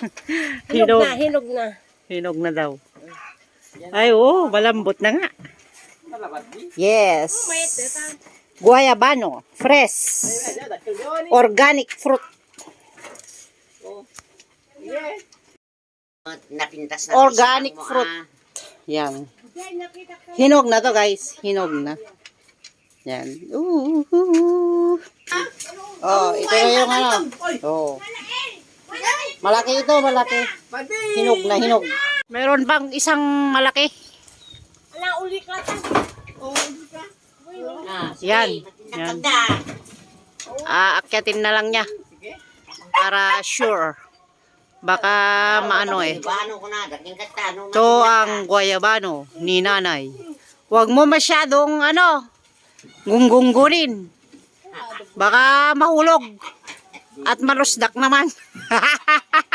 Hinog Hinog. na, hinog na. Hinog na daw. Ay, oo, malambot na nga. Yes. Guayabano, fresh. Organic fruit. Napintas na Organic fruit. ah. Yan. Hinog na to, guys. Hinog na. Yan. Ooh. Oh, ito na yung ano. Oh. Malaki ito, malaki. Hinog na, hinog. Meron bang isang malaki? Ala, uli ka ta. Ah, sige, Yan. Yan. Yan. Aakyatin na lang niya. Para sure. Baka maano eh. Paano ko na? Dating kata. Nung Ito ang guayabano ni nanay. Huwag mo masyadong ano, gunggunggunin. Baka mahulog. At malusdak naman.